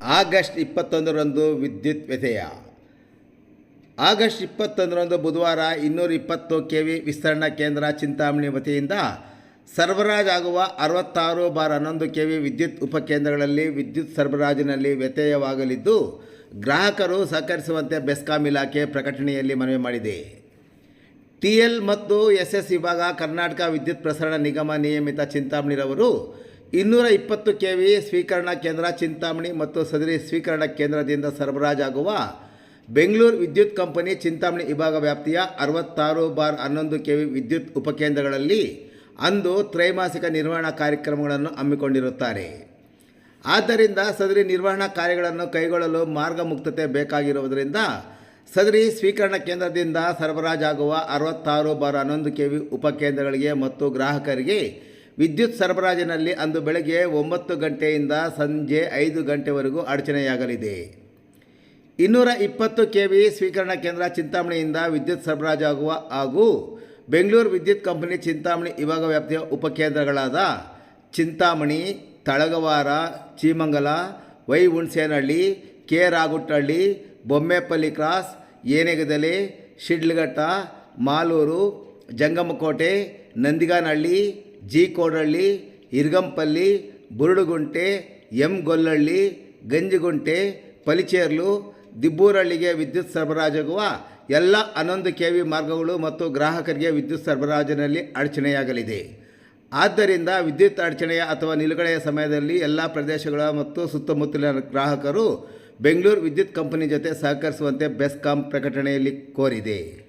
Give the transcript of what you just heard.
August ಇಪ್ಪತ್ತೊಂದರಂದು ವಿದ್ಯುತ್ ವ್ಯತ್ಯಯ ಆಗಸ್ಟ್ ಇಪ್ಪತ್ತೊಂದರಂದು ಬುಧವಾರ ಇನ್ನೂರ ಇಪ್ಪತ್ತು ಕೆ ವಿ ವಿಸ್ತರಣಾ ಕೇಂದ್ರ ಚಿಂತಾಮಣಿ ವತಿಯಿಂದ ಸರಬರಾಜಾಗುವ ಅರವತ್ತಾರು ಬಾರ್ ಹನ್ನೊಂದು ಕೆ ವಿ ವಿದ್ಯುತ್ ಉಪಕೇಂದ್ರಗಳಲ್ಲಿ ವಿದ್ಯುತ್ ಸರಬರಾಜಿನಲ್ಲಿ ವ್ಯತ್ಯಯವಾಗಲಿದ್ದು ಗ್ರಾಹಕರು ಸಹಕರಿಸುವಂತೆ ಬೆಸ್ಕಾಂ ಇಲಾಖೆ ಪ್ರಕಟಣೆಯಲ್ಲಿ ಮನವಿ ಮಾಡಿದೆ. ಟಿ ಎಲ್ ಮತ್ತು ಎಸ್ ಎಸ್ ವಿಭಾಗ ಕರ್ನಾಟಕ ವಿದ್ಯುತ್ ಪ್ರಸರಣ ನಿಗಮ ನಿಯಮಿತ ಚಿಂತಾಮಣಿರವರು ಇನ್ನೂರ ಇಪ್ಪತ್ತು ಕೆ ವಿ ಸ್ವೀಕರಣಾ ಕೇಂದ್ರ ಚಿಂತಾಮಣಿ ಮತ್ತು ಸದರಿ ಸ್ವೀಕರಣಾ ಕೇಂದ್ರದಿಂದ ಸರಬರಾಜಾಗುವ ಬೆಂಗಳೂರು ವಿದ್ಯುತ್ ಕಂಪನಿ ಚಿಂತಾಮಣಿ ವಿಭಾಗ ವ್ಯಾಪ್ತಿಯ ಅರವತ್ತಾರು ಬಾರ್ ಹನ್ನೊಂದು ಕೆ ವಿ ವಿದ್ಯುತ್ ಉಪಕೇಂದ್ರಗಳಲ್ಲಿ ಅಂದು ತ್ರೈಮಾಸಿಕ ನಿರ್ವಹಣಾ ಕಾರ್ಯಕ್ರಮಗಳನ್ನು ಹಮ್ಮಿಕೊಂಡಿರುತ್ತಾರೆ. ಆದ್ದರಿಂದ ಸದರಿ ನಿರ್ವಹಣಾ ಕಾರ್ಯಗಳನ್ನು ಕೈಗೊಳ್ಳಲು ಮಾರ್ಗ ಮುಕ್ತತೆ ಬೇಕಾಗಿರುವುದರಿಂದ ಸದರಿ ಸ್ವೀಕರಣಾ ಕೇಂದ್ರದಿಂದ ಸರಬರಾಜಾಗುವ ಅರವತ್ತಾರು ಬಾರ್ ಹನ್ನೊಂದು ಕೆ ವಿ ಉಪಕೇಂದ್ರಗಳಿಗೆ ಮತ್ತು ಗ್ರಾಹಕರಿಗೆ ವಿದ್ಯುತ್ ಸರಬರಾಜಿನಲ್ಲಿ ಅಂದು ಬೆಳಗ್ಗೆ ಒಂಬತ್ತು ಗಂಟೆಯಿಂದ ಸಂಜೆ ಐದು ಗಂಟೆವರೆಗೂ ಅಡಚಣೆಯಾಗಲಿದೆ. ಇನ್ನೂರ ಇಪ್ಪತ್ತು ಕೆ ವಿ ಸ್ವೀಕರಣಾ ಕೇಂದ್ರ ಚಿಂತಾಮಣಿಯಿಂದ ವಿದ್ಯುತ್ ಸರಬರಾಜಾಗುವ ಹಾಗೂ ಬೆಂಗಳೂರು ವಿದ್ಯುತ್ ಕಂಪನಿ ಚಿಂತಾಮಣಿ ವಿಭಾಗ ವ್ಯಾಪ್ತಿಯ ಉಪಕೇಂದ್ರಗಳಾದ Chintamani, Talagavara, Cheemangala Y Hunasenahalli K Raguttahalli, Bommepalli cross, Enegadale, Sidlaghatta, Malur, Jangamakote, Nandiganahalli G Kodahalli Irgampalli Burudugunte M Gollahalli Ganjigunte, Palicherlu, ದಿಬ್ಬೂರಹಳ್ಳಿಗೆ ವಿದ್ಯುತ್ ಸರಬರಾಜಾಗುವ ಎಲ್ಲ ಹನ್ನೊಂದು ಕೆ ವಿ ಮಾರ್ಗಗಳು ಮತ್ತು ಗ್ರಾಹಕರಿಗೆ ವಿದ್ಯುತ್ ಸರಬರಾಜಿನಲ್ಲಿ ಅಡಚಣೆಯಾಗಲಿದೆ. ಆದ್ದರಿಂದ ವಿದ್ಯುತ್ ಅಡಚಣೆಯ ಅಥವಾ ನಿಲುಗಡೆಯ ಸಮಯದಲ್ಲಿ ಎಲ್ಲ ಪ್ರದೇಶಗಳ ಮತ್ತು ಸುತ್ತಮುತ್ತಲಿನ ಗ್ರಾಹಕರು ಬೆಂಗಳೂರು ವಿದ್ಯುತ್ ಕಂಪನಿ ಜೊತೆ ಸಹಕರಿಸುವಂತೆ ಬೆಸ್ಕಾಂ ಪ್ರಕಟಣೆಯಲ್ಲಿ ಕೋರಿದೆ.